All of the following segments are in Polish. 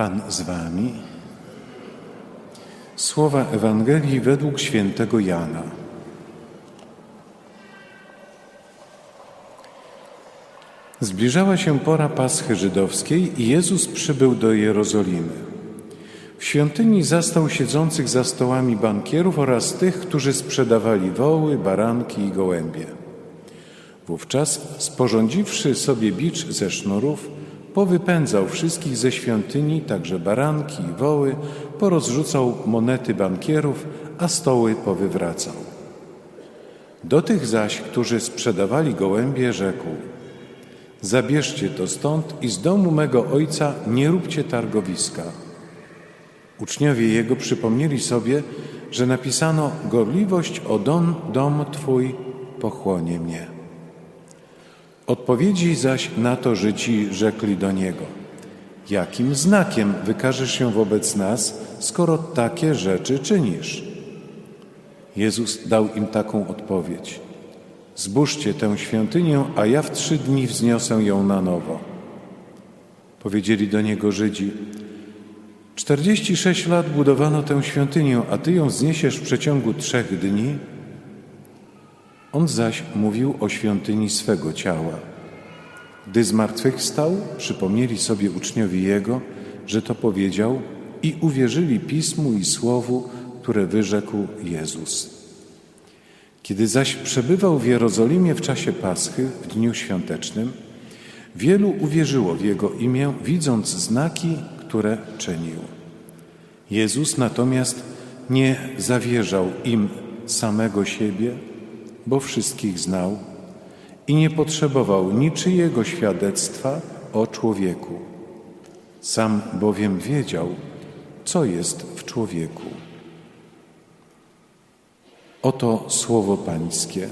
Pan z wami. Słowa Ewangelii według świętego Jana. Zbliżała się pora Paschy Żydowskiej i Jezus przybył do Jerozolimy. W świątyni zastał siedzących za stołami bankierów oraz tych, którzy sprzedawali woły, baranki i gołębie. Wówczas, sporządziwszy sobie bicz ze sznurów, powypędzał wszystkich ze świątyni, także baranki i woły, porozrzucał monety bankierów, a stoły powywracał. Do tych zaś, którzy sprzedawali gołębie, rzekł: Zabierzcie to stąd i z domu mego ojca nie róbcie targowiska. Uczniowie jego przypomnieli sobie, że napisano: Gorliwość o dom, dom twój pochłonie mnie. Odpowiedzi zaś na to Żydzi rzekli do niego: Jakim znakiem wykażesz się wobec nas, skoro takie rzeczy czynisz? Jezus dał im taką odpowiedź: Zbóżcie tę świątynię, a ja w trzy dni wzniosę ją na nowo. Powiedzieli do niego Żydzi: Czterdzieści sześć lat budowano tę świątynię, a ty ją zniesiesz w przeciągu trzech dni? On zaś mówił o świątyni swego ciała. Gdy zmartwychwstał, przypomnieli sobie uczniowie Jego, że to powiedział i uwierzyli Pismu i Słowu, które wyrzekł Jezus. Kiedy zaś przebywał w Jerozolimie w czasie Paschy, w dniu świątecznym, wielu uwierzyło w Jego imię, widząc znaki, które czynił. Jezus natomiast nie zawierzał im samego siebie, bo wszystkich znał i nie potrzebował niczyjego świadectwa o człowieku. Sam bowiem wiedział, co jest w człowieku. Oto słowo Pańskie.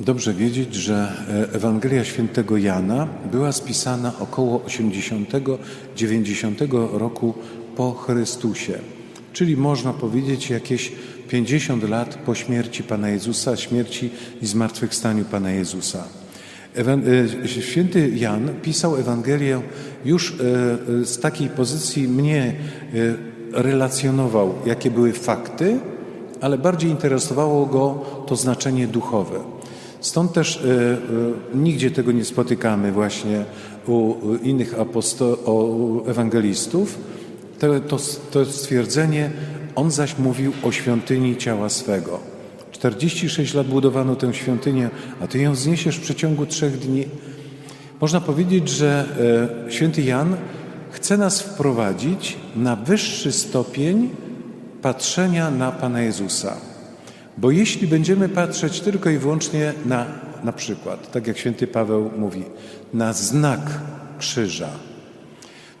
Dobrze wiedzieć, że Ewangelia Świętego Jana była spisana około 80-90 roku po Chrystusie, czyli można powiedzieć jakieś 50 lat po śmierci Pana Jezusa, śmierci i zmartwychwstaniu Pana Jezusa. Święty Jan pisał Ewangelię już z takiej pozycji mnie relacjonował, jakie były fakty, ale bardziej interesowało go to znaczenie duchowe. Stąd też y, y, nigdzie tego nie spotykamy właśnie u innych aposto- u ewangelistów. To, to, to stwierdzenie, on zaś mówił o świątyni ciała swego. 46 lat budowano tę świątynię, a ty ją zniesiesz w przeciągu trzech dni. Można powiedzieć, że y, święty Jan chce nas wprowadzić na wyższy stopień patrzenia na Pana Jezusa. Bo jeśli będziemy patrzeć tylko i wyłącznie na, na przykład, tak jak święty Paweł mówi, na znak krzyża,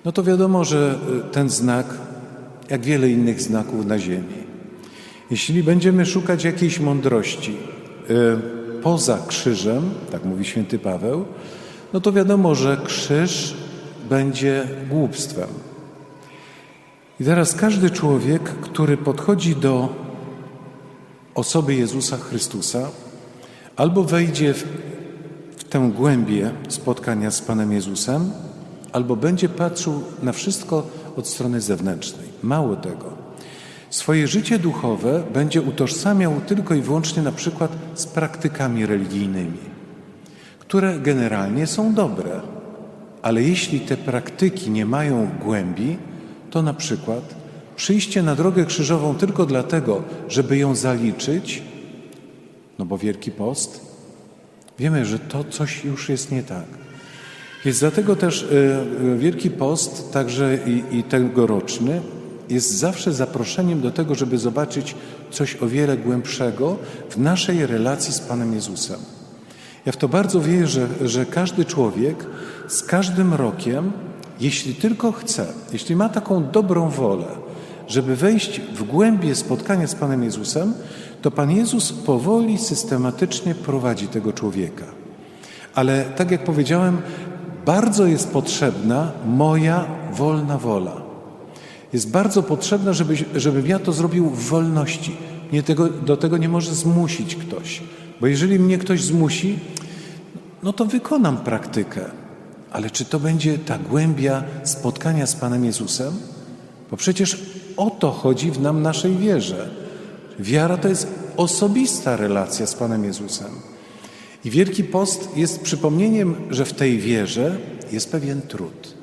no to wiadomo, że ten znak, jak wiele innych znaków na ziemi, jeśli będziemy szukać jakiejś mądrości y, poza krzyżem, tak mówi święty Paweł, no to wiadomo, że krzyż będzie głupstwem. I teraz każdy człowiek, który podchodzi do osoby Jezusa Chrystusa, albo wejdzie w, w tę głębię spotkania z Panem Jezusem, albo będzie patrzył na wszystko od strony zewnętrznej. Mało tego. Swoje życie duchowe będzie utożsamiał tylko i wyłącznie na przykład z praktykami religijnymi, które generalnie są dobre, ale jeśli te praktyki nie mają głębi, to na przykład przyjście na drogę krzyżową tylko dlatego, żeby ją zaliczyć, no bo Wielki Post, wiemy, że to coś już jest nie tak. Jest dlatego też y, Wielki Post, także i, i tegoroczny, jest zawsze zaproszeniem do tego, żeby zobaczyć coś o wiele głębszego w naszej relacji z Panem Jezusem. Ja w to bardzo wierzę, że każdy człowiek z każdym rokiem, jeśli tylko chce, jeśli ma taką dobrą wolę, żeby wejść w głębie spotkania z Panem Jezusem, to Pan Jezus powoli, systematycznie prowadzi tego człowieka. Ale tak jak powiedziałem, bardzo jest potrzebna moja wolna wola. Jest bardzo potrzebna, żeby, żebym ja to zrobił w wolności, mnie tego, do tego nie może zmusić ktoś. Bo jeżeli mnie ktoś zmusi, no to wykonam praktykę. Ale czy to będzie ta głębia spotkania z Panem Jezusem? Bo przecież o to chodzi w nam naszej wierze. Wiara to jest osobista relacja z Panem Jezusem. I Wielki Post jest przypomnieniem, że w tej wierze jest pewien trud.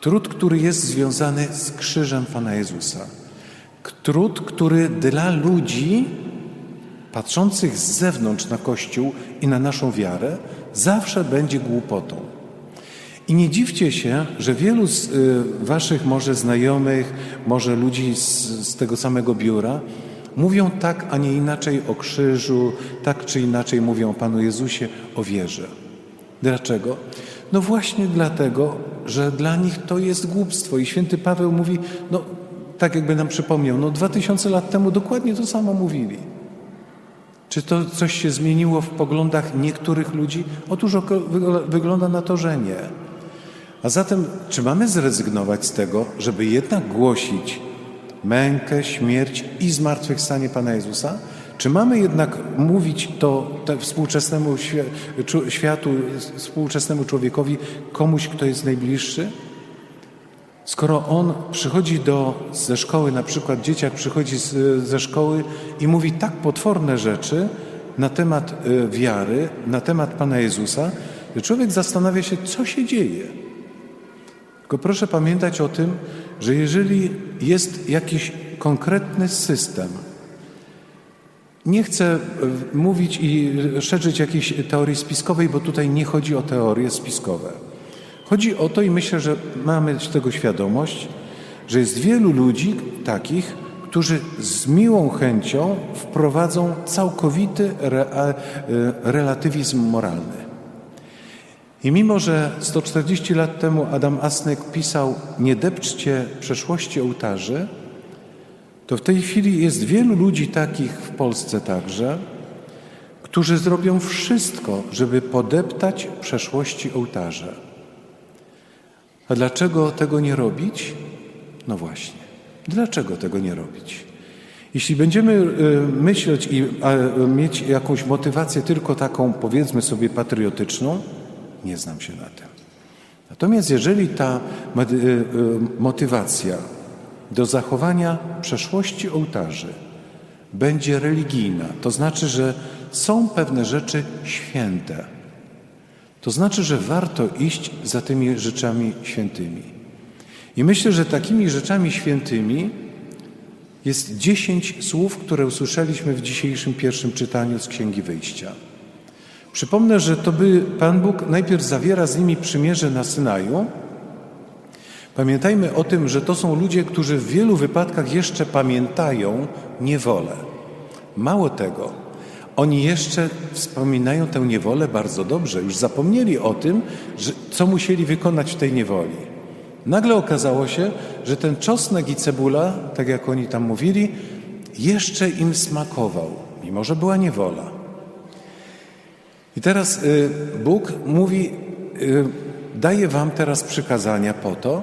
Trud, który jest związany z krzyżem Pana Jezusa. Trud, który dla ludzi patrzących z zewnątrz na Kościół i na naszą wiarę zawsze będzie głupotą. I nie dziwcie się, że wielu z y, Waszych może znajomych, może ludzi z, z tego samego biura mówią tak, a nie inaczej o krzyżu, tak czy inaczej mówią o Panu Jezusie, o wierze. Dlaczego? No właśnie dlatego, że dla nich to jest głupstwo. I święty Paweł mówi, no tak jakby nam przypomniał, no dwa tysiące lat temu dokładnie to samo mówili. Czy to coś się zmieniło w poglądach niektórych ludzi? Otóż wygląda na to, że nie. A zatem, czy mamy zrezygnować z tego, żeby jednak głosić mękę, śmierć i zmartwychwstanie Pana Jezusa? Czy mamy jednak mówić to współczesnemu światu, współczesnemu człowiekowi, komuś, kto jest najbliższy? Skoro on przychodzi do, ze szkoły, na przykład dzieciak przychodzi z, ze szkoły i mówi tak potworne rzeczy na temat y, wiary, na temat Pana Jezusa, że człowiek zastanawia się, co się dzieje. Tylko proszę pamiętać o tym, że jeżeli jest jakiś konkretny system, nie chcę y, mówić i szerzyć jakiejś teorii spiskowej, bo tutaj nie chodzi o teorie spiskowe. Chodzi o to i myślę, że mamy z tego świadomość, że jest wielu ludzi takich, którzy z miłą chęcią wprowadzą całkowity re, e, relatywizm moralny. I mimo, że 140 lat temu Adam Asnyk pisał nie depczcie przeszłości ołtarzy, to w tej chwili jest wielu ludzi takich w Polsce także, którzy zrobią wszystko, żeby podeptać przeszłości ołtarze. A dlaczego tego nie robić? No właśnie. Dlaczego tego nie robić? Jeśli będziemy y, myśleć i mieć jakąś motywację tylko taką, powiedzmy sobie, patriotyczną, nie znam się na tym. Natomiast jeżeli ta y, y, motywacja do zachowania przeszłości ołtarzy będzie religijna, to znaczy, że są pewne rzeczy święte, to znaczy, że warto iść za tymi rzeczami świętymi. I myślę, że takimi rzeczami świętymi jest dziesięć słów, które usłyszeliśmy w dzisiejszym pierwszym czytaniu z Księgi Wyjścia. Przypomnę, że to by Pan Bóg najpierw zawiera z nimi przymierze na Synaju. Pamiętajmy o tym, że to są ludzie, którzy w wielu wypadkach jeszcze pamiętają niewolę. Mało tego, oni jeszcze wspominają tę niewolę bardzo dobrze, już zapomnieli o tym, że, co musieli wykonać w tej niewoli. Nagle okazało się, że ten czosnek i cebula, tak jak oni tam mówili, jeszcze im smakował, mimo że była niewola. I teraz y, Bóg mówi, y, daje wam teraz przykazania po to,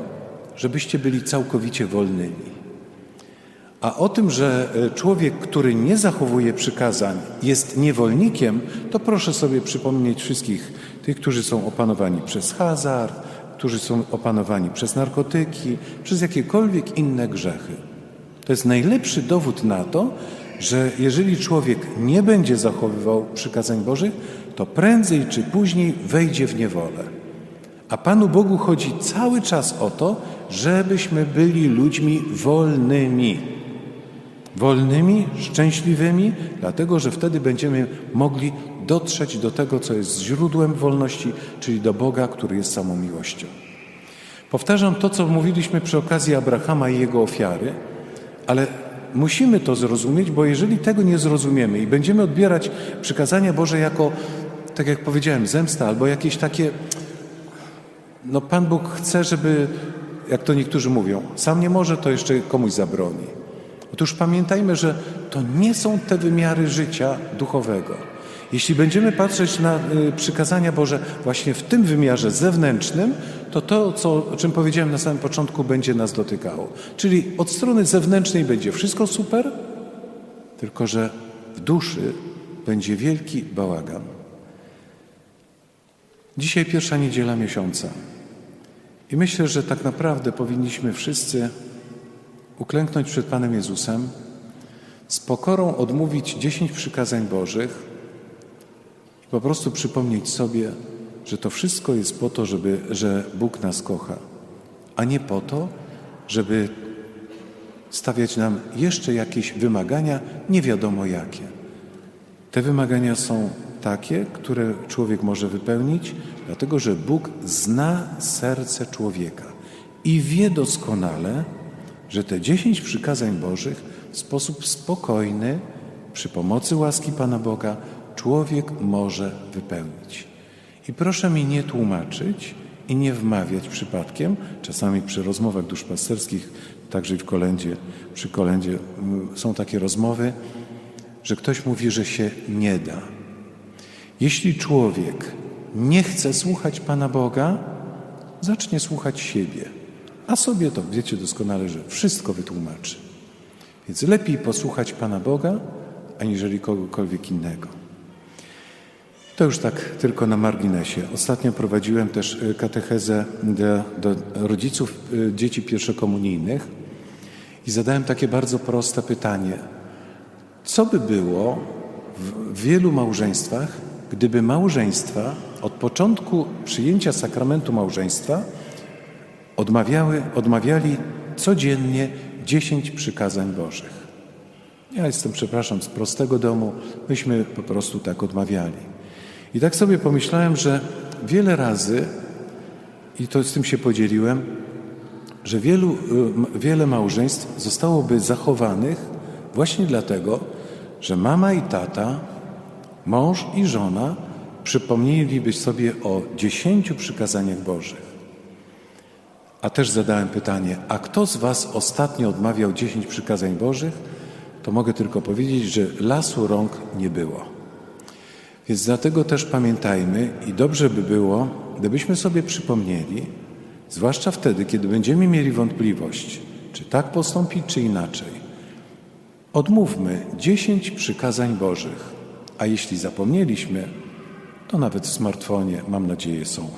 żebyście byli całkowicie wolnymi. A o tym, że y, człowiek, który nie zachowuje przykazań, jest niewolnikiem, to proszę sobie przypomnieć wszystkich tych, którzy są opanowani przez hazard, którzy są opanowani przez narkotyki, przez jakiekolwiek inne grzechy. To jest najlepszy dowód na to, że jeżeli człowiek nie będzie zachowywał przykazań Bożych, to prędzej czy później wejdzie w niewolę. A Panu Bogu chodzi cały czas o to, żebyśmy byli ludźmi wolnymi. Wolnymi, szczęśliwymi, dlatego że wtedy będziemy mogli dotrzeć do tego, co jest źródłem wolności, czyli do Boga, który jest samą miłością. Powtarzam to, co mówiliśmy przy okazji Abrahama i jego ofiary, ale musimy to zrozumieć, bo jeżeli tego nie zrozumiemy i będziemy odbierać przykazania Boże jako, tak jak powiedziałem, zemsta albo jakieś takie, no Pan Bóg chce, żeby, jak to niektórzy mówią, sam nie może, to jeszcze komuś zabroni. Otóż pamiętajmy, że to nie są te wymiary życia duchowego. Jeśli będziemy patrzeć na y, przykazania Boże właśnie w tym wymiarze zewnętrznym, to to, co, o czym powiedziałem na samym początku, będzie nas dotykało. Czyli od strony zewnętrznej będzie wszystko super, tylko że w duszy będzie wielki bałagan. Dzisiaj pierwsza niedziela miesiąca i myślę, że tak naprawdę powinniśmy wszyscy uklęknąć przed Panem Jezusem, z pokorą odmówić dziesięć przykazań Bożych i po prostu przypomnieć sobie, że to wszystko jest po to, żeby, że Bóg nas kocha, a nie po to, żeby stawiać nam jeszcze jakieś wymagania, nie wiadomo jakie. Te wymagania są takie, które człowiek może wypełnić, dlatego że Bóg zna serce człowieka i wie doskonale, że te dziesięć przykazań Bożych w sposób spokojny, przy pomocy łaski Pana Boga, człowiek może wypełnić. I proszę mi nie tłumaczyć i nie wmawiać przypadkiem, czasami przy rozmowach duszpasterskich, także i w kolędzie, przy kolędzie mm, są takie rozmowy, że ktoś mówi, że się nie da. Jeśli człowiek nie chce słuchać Pana Boga, zacznie słuchać siebie. A sobie to wiecie doskonale, że wszystko wytłumaczy. Więc lepiej posłuchać Pana Boga, aniżeli kogokolwiek innego. To już tak tylko na marginesie. Ostatnio prowadziłem też y, katechezę do, do rodziców y, dzieci pierwszokomunijnych i zadałem takie bardzo proste pytanie. Co by było w wielu małżeństwach, gdyby małżeństwa od początku przyjęcia sakramentu małżeństwa odmawiały, odmawiali codziennie dziesięć przykazań Bożych? Ja jestem, przepraszam, z prostego domu, myśmy po prostu tak odmawiali. I tak sobie pomyślałem, że wiele razy, i to z tym się podzieliłem, że wielu, wiele małżeństw zostałoby zachowanych właśnie dlatego, że mama i tata, mąż i żona przypomnieliby sobie o dziesięciu przykazaniach Bożych. A też zadałem pytanie, a kto z Was ostatnio odmawiał dziesięć przykazań Bożych? To mogę tylko powiedzieć, że lasu rąk nie było. Więc dlatego też pamiętajmy i dobrze by było, gdybyśmy sobie przypomnieli, zwłaszcza wtedy, kiedy będziemy mieli wątpliwość, czy tak postąpić, czy inaczej. Odmówmy dziesięć przykazań Bożych, a jeśli zapomnieliśmy, to nawet w smartfonie, mam nadzieję, są.